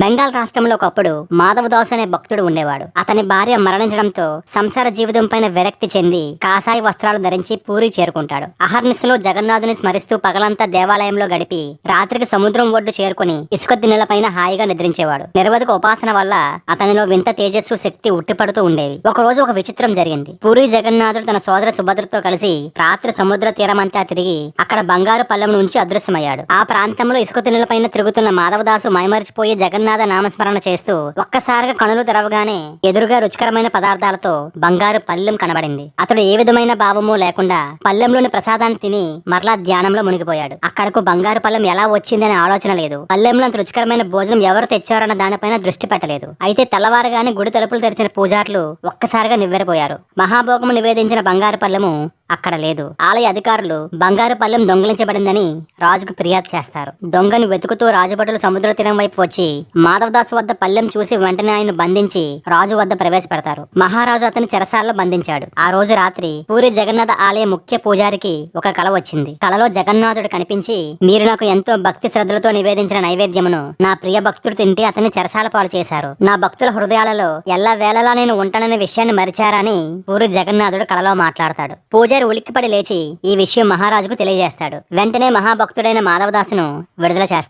బెంగాల్ రాష్ట్రంలో ఒకప్పుడు మాధవదాసు అనే భక్తుడు ఉండేవాడు. అతని భార్య మరణించడంతో సంసార జీవితం పైన విరక్తి చెంది కాషాయ వస్త్రాలు ధరించి పూరి చేరుకుంటాడు. అహర్నిశలో జగన్నాథుని స్మరిస్తూ పగలంతా దేవాలయంలో గడిపి రాత్రికి సముద్రం ఒడ్డు చేరుకుని ఇసుక దిన్నెలపైన హాయిగా నిద్రించేవాడు. నిర్వధిక ఉపాసన వల్ల అతనిలో వింత తేజస్సు శక్తి ఉట్టిపడుతూ ఉండేవి. ఒకరోజు ఒక విచిత్రం జరిగింది. పూరి జగన్నాథుడు తన సోదర సుభద్రతో కలిసి రాత్రి సముద్ర తీరమంతా తిరిగి అక్కడ బంగారు పల్లెం నుంచి అదృశ్యమయ్యాడు. ఆ ప్రాంతంలో ఇసుక తిన్నెలపైన తిరుగుతున్న మాధవదాసు మైమరిచిపోయి జగన్నాథ నామస్మరణ చేస్తూ ఒక్కసారిగా కనులు తెరవగానే ఎదురుగా రుచికరమైన పదార్థాలతో బంగారు పల్లెం కనబడింది. అతడు ఏ విధమైన భావము లేకుండా పల్లెంలోని ప్రసాదాన్ని తిని మరలా ధ్యానంలో మునిగిపోయాడు. అక్కడకు బంగారు పల్లెం ఎలా వచ్చిందనే ఆలోచన లేదు. పల్లెంలో అంత రుచికరమైన భోజనం ఎవరు తెచ్చారన్న దానిపైన దృష్టి పెట్టలేదు. అయితే తెల్లవారుగానే గుడి తలుపులు తెరిచిన పూజారులు ఒక్కసారిగా నివ్వెరపోయారు. మహాభోగము నివేదించిన బంగారు పల్లెము అక్కడ లేదు. ఆలయ అధికారులు బంగారు పల్లెం దొంగిలించబడిందని రాజుకు ఫిర్యాదు చేస్తారు. దొంగని వెతుకుతూ రాజభటులు సముద్ర తీరం వైపు వచ్చి మాధవదాసు వద్ద పల్లెం చూసి వెంటనే ఆయన బంధించి రాజు వద్ద ప్రవేశపెడతారు. మహారాజు అతని చెరసాలలో బంధించాడు. ఆ రోజు రాత్రి పూరి జగన్నాథ ఆలయ ముఖ్య పూజారికి ఒక కళ వచ్చింది. కలలో జగన్నాథుడు కనిపించి మీరు నాకు ఎంతో భక్తి శ్రద్ధలతో నివేదించిన నైవేద్యమును నా ప్రియ భక్తుడు తింటే అతన్ని చెరసాల పాలు చేశారు. నా భక్తుల హృదయాలలో ఎల్ల వేళలా నేను ఉంటాననే విషయాన్ని మరిచారని పూరి జగన్నాథుడు కళలో మాట్లాడతాడు. పూజారి ఉలిక్కిపడి లేచి ఈ విషయం మహారాజుకు తెలియజేస్తాడు. వెంటనే మహాభక్తుడైన మాధవదాసును విడుదల చేస్తాడు.